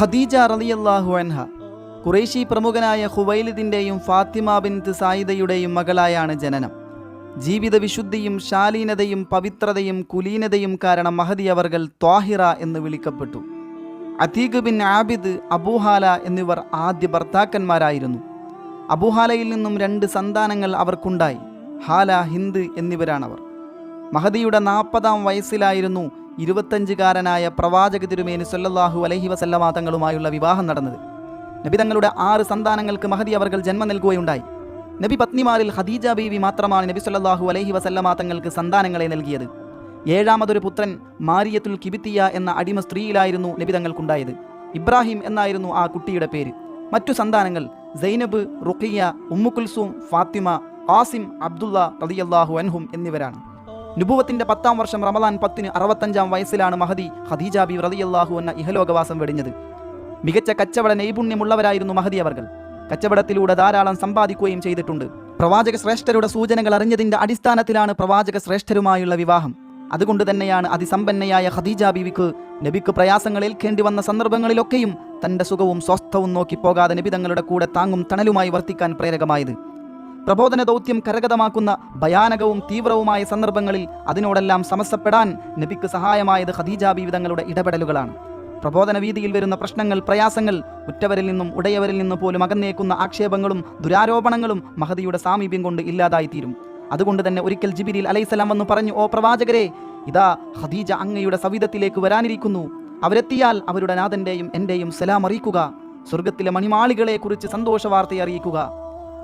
ഖദീജ റളിയല്ലാഹു അൻഹ കുറേശി പ്രമുഖനായ ഹുവൈലിദിന്റെയും ഫാത്തിമ ബിൻ സായിദയുടെയും മകളായാണ് ജനനം. ജീവിത വിശുദ്ധിയും ശാലീനതയും പവിത്രതയും കുലീനതയും കാരണം മഹദി അവർകൾ ത്വാഹിറ എന്ന് വിളിക്കപ്പെട്ടു. അതീഖ് ബിൻ ആബിദ് അബൂഹാല എന്നിവർ ആദ്യ ഭർത്താക്കന്മാരായിരുന്നു. അബൂഹാലയിൽ നിന്നും രണ്ട് സന്താനങ്ങൾ അവർക്കുണ്ടായി ഹാല ഹിന്ദ് എന്നിവരാണവർ. മഹദിയുടെ നാൽപ്പതാം വയസ്സിലായിരുന്നു ഇരുപത്തഞ്ചുകാരനായ പ്രവാചക തിരുമേനി സൊല്ലാഹു അലഹി വസല്ലമ തങ്ങളുമായുള്ള വിവാഹം നടന്നത്. നബി തങ്ങളുടെ ആറ് സന്താനങ്ങൾക്ക് മഹദി അവർകൾ ജന്മം നൽകുകയുണ്ടായി. നബി പത്നിമാരിൽ ഖദീജ ബീവി മാത്രമാണ് നബി സല്ലല്ലാഹു അലഹി വസല്ലമ തങ്ങൾക്ക് സന്താനങ്ങളെ നൽകിയത്. ഏഴാമതൊരു പുത്രൻ മാരിയത്തുൽ കിബിത്തിയ എന്ന അടിമ സ്ത്രീയിലായിരുന്നു നബി തങ്ങൾക്കുണ്ടായത്. ഇബ്രാഹിം എന്നായിരുന്നു ആ കുട്ടിയുടെ പേര്. മറ്റു സന്താനങ്ങൾ സൈനബ് റുഖിയ ഉമ്മുക്കുൽസൂം ഫാത്തിമ ആസിം അബ്ദുള്ള റതിയല്ലാഹു അൻഹും എന്നിവരാണ്. നുബുവത്തിന്റെ പത്താം വർഷം റമദാൻ പത്തിന് അറുപത്തഞ്ചാം വയസ്സിലാണ് മഹദി ഖദീജ ബി റളിയല്ലാഹു എന്ന ഇഹലോകവാസം വെടിഞ്ഞത്. മികച്ച കച്ചവട നൈപുണ്യമുള്ളവരായിരുന്നു മഹദി അവർകൾ. കച്ചവടത്തിലൂടെ ധാരാളം സമ്പാദിക്കുകയും ചെയ്തിട്ടുണ്ട്. പ്രവാചക ശ്രേഷ്ഠരുടെ സൂചനകൾ അറിഞ്ഞതിന്റെ അടിസ്ഥാനത്തിലാണ് പ്രവാചക ശ്രേഷ്ഠരുമായുള്ള വിവാഹം. അതുകൊണ്ട് തന്നെയാണ് അതിസമ്പന്നയായ ഖദീജ ബിവിക്ക് നബിക്ക് പ്രയാസങ്ങൾ ഏൽക്കേണ്ടി വന്ന സന്ദർഭങ്ങളിലൊക്കെയും തന്റെ സുഖവും സ്വസ്ഥവും നോക്കി പോകാതെ നബി തങ്ങളുടെ കൂടെ താങ്ങും തണലുമായി വർത്തിക്കാൻ പ്രേരകമായത്. പ്രബോധന ദൗത്യം കരഗതമാക്കുന്ന ഭയാനകവും തീവ്രവുമായ സന്ദർഭങ്ങളിൽ അതിനോടെല്ലാം സമസപ്പെടാൻ നബിക്ക് സഹായമായത് ഖദീജ ബീവിതങ്ങളുടെ ഇടപെടലുകളാണ്. പ്രബോധന വീതിയിൽ വരുന്ന പ്രശ്നങ്ങൾ പ്രയാസങ്ങൾ ഉറ്റവരിൽ നിന്നും ഉടയവരിൽ നിന്നും പോലും അകന്നേക്കുന്ന ആക്ഷേപങ്ങളും ദുരാരോപണങ്ങളും മഹദിയുടെ സാമീപ്യം കൊണ്ട് ഇല്ലാതായിത്തീരും. അതുകൊണ്ട് തന്നെ ഒരിക്കൽ ജിബിരിൽ അലൈസലാം വന്നു പറഞ്ഞു ഓ പ്രവാചകരെ ഇതാ ഖദീജ അങ്ങയുടെ സവിധത്തിലേക്ക് വരാനിരിക്കുന്നു. അവരെത്തിയാൽ അവരുടെ നാഥന്റെയും എന്റെയും സലാം അറിയിക്കുക. സ്വർഗത്തിലെ മണിമാളികളെ കുറിച്ച് സന്തോഷ വാർത്തയെ അറിയിക്കുക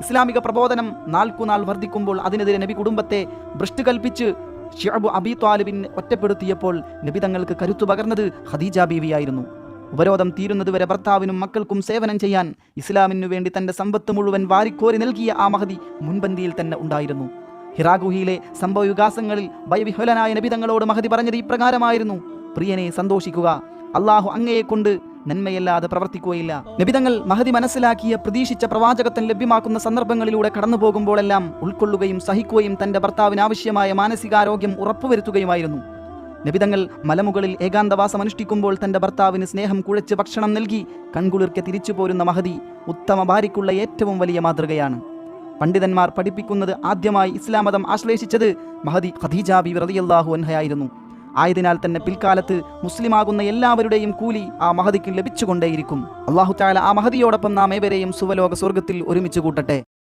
ഇസ്ലാമിക പ്രബോധനം നാൾക്കുനാൾ വർദ്ധിക്കുമ്പോൾ അതിനെതിരെ നബി കുടുംബത്തെ ഭ്രഷ്ട് കൽപ്പിച്ച് ഷിഅബു അബി ത്വാലിബിൻ ഒറ്റപ്പെടുത്തിയപ്പോൾ നബി തങ്ങൾക്ക് കരുത്തു പകർന്നത് ഖദീജ ബീവിയായിരുന്നു. ഉപരോധം തീരുന്നതുവരെ ഭർത്താവിനും മക്കൾക്കും സേവനം ചെയ്യാൻ ഇസ്ലാമിനു വേണ്ടി തന്റെ സമ്പത്ത് മുഴുവൻ വാരിക്കോരി നൽകിയ ആ മഹതി മുൻപന്തിയിൽ തന്നെ ഉണ്ടായിരുന്നു. ഹിറാഗുഹിയിലെ സംഭവവികാസങ്ങളിൽ ഭയവിഹ്വലനായ നബി തങ്ങളോട് മഹതി പറഞ്ഞത് ഇപ്രകാരമായിരുന്നു. പ്രിയനെ സന്തോഷിക്കുക. അള്ളാഹു അങ്ങയെ കൊണ്ട് നന്മയല്ലാതെ പ്രവർത്തിക്കുകയില്ല. നബിതങ്ങൾ മഹതി മനസ്സിലാക്കിയ പ്രതീക്ഷിച്ച പ്രവാചകത്വം ലഭ്യമാക്കുന്ന സന്ദർഭങ്ങളിലൂടെ കടന്നു പോകുമ്പോഴെല്ലാം ഉൾക്കൊള്ളുകയും സഹിക്കുകയും തന്റെ ഭർത്താവിന് ആവശ്യമായ മാനസികാരോഗ്യം ഉറപ്പുവരുത്തുകയുമായിരുന്നു. നബിതങ്ങൾ മലമുകളിൽ ഏകാന്തവാസം അനുഷ്ഠിക്കുമ്പോൾ തന്റെ ഭർത്താവിന് സ്നേഹം കുഴച്ച് ഭക്ഷണം നൽകി കൺകുളിർക്കെ തിരിച്ചു പോരുന്ന മഹതി ഉത്തമ ഭാര്യയ്ക്കുള്ള ഏറ്റവും വലിയ മാതൃകയാണ്. പണ്ഡിതന്മാർ പഠിപ്പിക്കുന്നത് ആദ്യമായി ഇസ്ലാം മതം ആശ്ലേഷിച്ചത് മഹദി ഖദീജാബി റതിയല്ലാഹു അൻഹയായിരുന്നു. ആയതിനാൽ തന്നെ പിൽക്കാലത്ത് മുസ്ലിമാകുന്ന എല്ലാവരുടെയും കൂലി ആ മഹതിക്ക് ലഭിച്ചുകൊണ്ടേയിരിക്കും. അള്ളാഹു ആ മഹതിയോടൊപ്പം നാം ഏവരെയും സുവലോക സ്വർഗത്തിൽ ഒരുമിച്ച് കൂട്ടട്ടെ.